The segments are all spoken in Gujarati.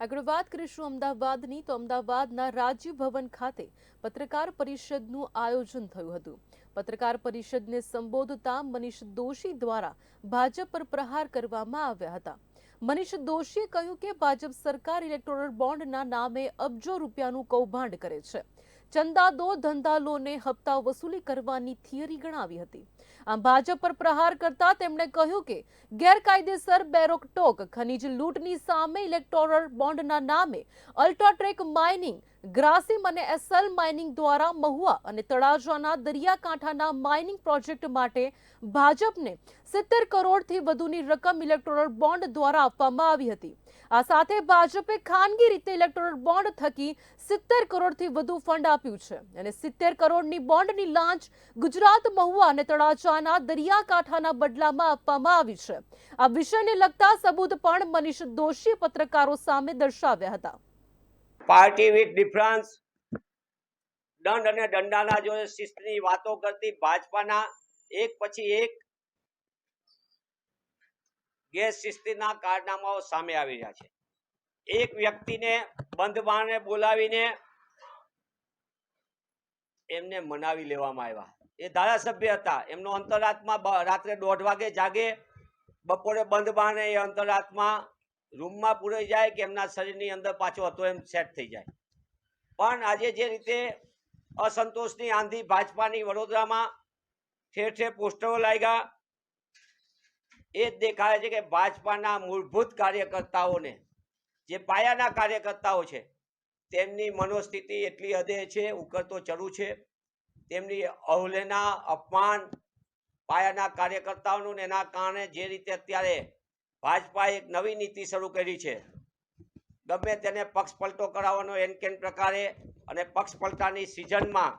આગળ વાત કરીશું અમદાવાદની. તો અમદાવાદના રાજીવ ભવન ખાતે પત્રકાર પરિષદનું આયોજન થયું હતું. પત્રકાર પરિષદને સંબોધતા મનીષ દોશી દ્વારા ભાજપ પર પ્રહાર કરવામાં આવ્યા હતા. મનીષ દોશીએ કહ્યું કે ભાજપ સરકાર ઇલેક્ટોરલ બોન્ડના નામે અબજો રૂપિયાનું કૌભાંડ કરે છે. ચંદા દો ધંધા લોને હપ્તા વસૂલી કરવાની થિયરી ગણાવી હતી. આમ ભાજપ પર પ્રહાર કરતા તેમણે કહ્યું કે ગેરકાયદેસર બેરોકટોક ખનીજ લૂંટની સામે ઇલેક્ટોરલ બોન્ડના નામે અલ્ટ્રાટ્રેક માઇનિંગ, ગ્રાસિમ અને એસએલ માઇનિંગ દ્વારા મહુવા અને તળાજાના દરિયાકાંઠાના માઇનિંગ પ્રોજેક્ટ માટે ભાજપને સિત્તેર કરોડથી વધુની રકમ ઇલેક્ટોરલ બોન્ડ દ્વારા આપવામાં આવી હતી. આ સાથે ભાજપે ખાનગી રીતે ઇલેક્ટોરલ બોન્ડ થકી સિત્તેર કરોડથી વધુ ફંડ આપ્યું છે. અને સિત્તેર કરોડની બોન્ડની લાંચ ગુજરાત મહુવા અને તળાજાના દરિયાકાંઠાના બદલામાં આપવામાં આવી છે. આ વિષયને લગતા સબૂત પણ મનીષ દોશીએ પત્રકારો સામે દર્શાવ્યા હતા. પાર્ટી વિથ ડિફરન્સ દંડ અને દંડાના જો શિસ્તની વાતો કરતી ભાજપાના, એક પછી એક ગેરશિસ્તીના કારનામાઓ સામે આવી રહ્યા છે. એક વ્યક્તિને બંધ બારણે બોલાવીને એમને મનાવી લેવામાં આવ્યા. એ ધારાસભ્ય હતા. એમનો અંતરાત્મા રાત્રે દોઢ વાગે જાગે. બપોરે બંધ બારણે એ અંતરાત્મા રૂમમાં પૂરાઈ જાય કે એમના શરીરની અંદર પાછો હતો એમ સેટ થઈ જાય. પણ આજે જે રીતે અસંતોષની આંધી ભાજપાની વડોદરામાં ઠેર ઠેર પોસ્ટરો લાગ્યા એ જ દેખાય છે કે ભાજપાના મૂળભૂત કાર્યકર્તાઓને, જે પાયાના કાર્યકર્તાઓ છે, તેમની મનોસ્થિતિ એટલી હદે છે ઉકળતો ચડું છે, તેમની અવલેના અપમાન પાયાના કાર્યકર્તાઓનું એના કારણે જે રીતે અત્યારે ભાજપાએ એક નવી નીતિ શરૂ કરી છે. ગમે તેને પક્ષ પલટો કરાવવાનો એન કેન પ્રકારે અને પક્ષ પલટાની સિઝનમાં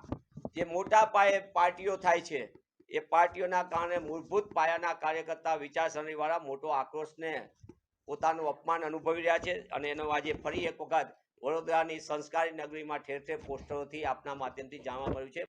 જે મોટા પાયે પાર્ટીઓ થાય છે એ પાર્ટીઓના કારણે મૂળભૂત પાયાના કાર્યકર્તા વિચારસરણીવાળા મોટો આક્રોશને પોતાનું અપમાન અનુભવી રહ્યા છે અને એનો આજે ફરી એક વખત વડોદરાની સંસ્કારી નગરીમાં ઠેર ઠેર પોસ્ટરોથી આપના માધ્યમથી જાણવા મળ્યું છે.